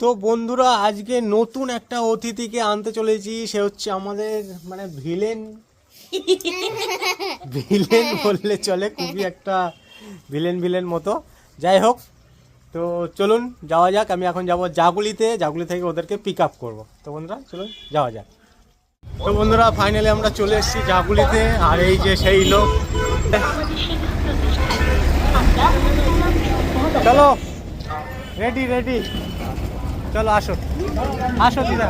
তো বন্ধুরা আজকে নতুন একটা অতিথিকে আনতে চলেছি। সে হচ্ছে আমাদের মানে ভিলেন। ভিলেন বললে চলে খুবই একটা ভিলেন ভিলেন মতো। যাই হোক তো চলুন যাওয়া যাক। আমি এখন যাব জাগুলিতে। জাগুলি থেকে ওদেরকে পিক আপ করব। তো বন্ধুরা চলুন যাওয়া যাক। তো বন্ধুরা ফাইনালি আমরা চলে এসেছি জাগুলিতে। আর এই যে সেই লোক। চলো রেডি রেডি চলো আসো। আসো দিদা।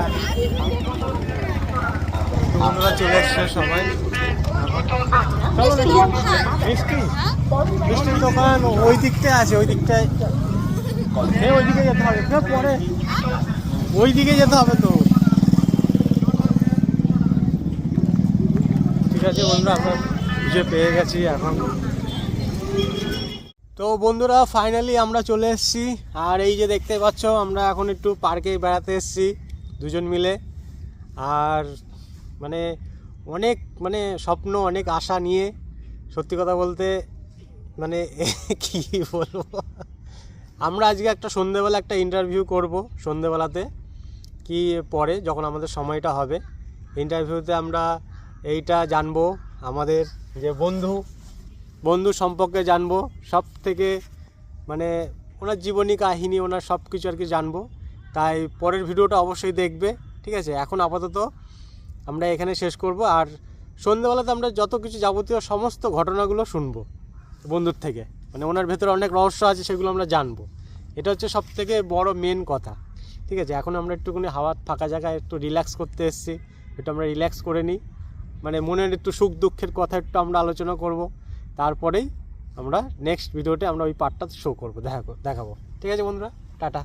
বন্ধুরা চলে এসছে সবাই। মিষ্টি? মিষ্টির দোকান ওই দিকটায় আছে ওই দিকটায়। ওই দিকে যেতে হবে। হ্যাঁ পরে। ওই দিকে যেতে হবে তো। ঠিক আছে বন্ধুরা আমরা খুঁজে পেয়ে গেছি এখন। তো বন্ধুরা ফাইনালি আমরা চলে এসেছি। আর এই যে দেখতে পাচ্ছ, আমরা এখন একটু পার্কে বেড়াতে এসেছি, দুজন মিলে। আর মানে অনেক মানে স্বপ্ন, অনেক আশা নিয়ে, সত্যি কথা বলতে মানে কি বলব? আমরা আজকে একটা সন্ধেবেলা একটা ইন্টারভিউ করব সন্ধেবেলাতে, কি পরে, যখন আমাদের সময়টা হবে। ইন্টারভিউতে আমরা এইটা জানব, আমাদের যে বন্ধু বন্ধু সম্পর্কে জানব সব থেকে মানে ওনার জীবনী কাহিনী, ওনার সব কিছু আর কি জানব। তাই পরের ভিডিওটা অবশ্যই দেখবে, ঠিক আছে? এখন আপাতত আমরা এখানে শেষ করব আর সন্ধ্যেবেলাতে আমরা যত কিছু যাবতীয় সমস্ত ঘটনাগুলো শুনব বন্ধুর থেকে। মানে ওনার ভেতরে অনেক রহস্য আছে, সেগুলো আমরা জানব। এটা হচ্ছে সব থেকে বড় মেন কথা, ঠিক আছে? এখন আমরা একটুখানি হাওয়া ফাঁকা জায়গায় একটু রিল্যাক্স করতে এসেছি, একটু আমরা রিল্যাক্স করে নিই। মানে মনের একটু সুখ দুঃখের কথা একটু আমরা আলোচনা করব। তারপরেই আমরা নেক্সট ভিডিওতে আমরা ওই পার্টটা শো করব, দেখা দেখাবো। ঠিক আছে বন্ধুরা, টাটা।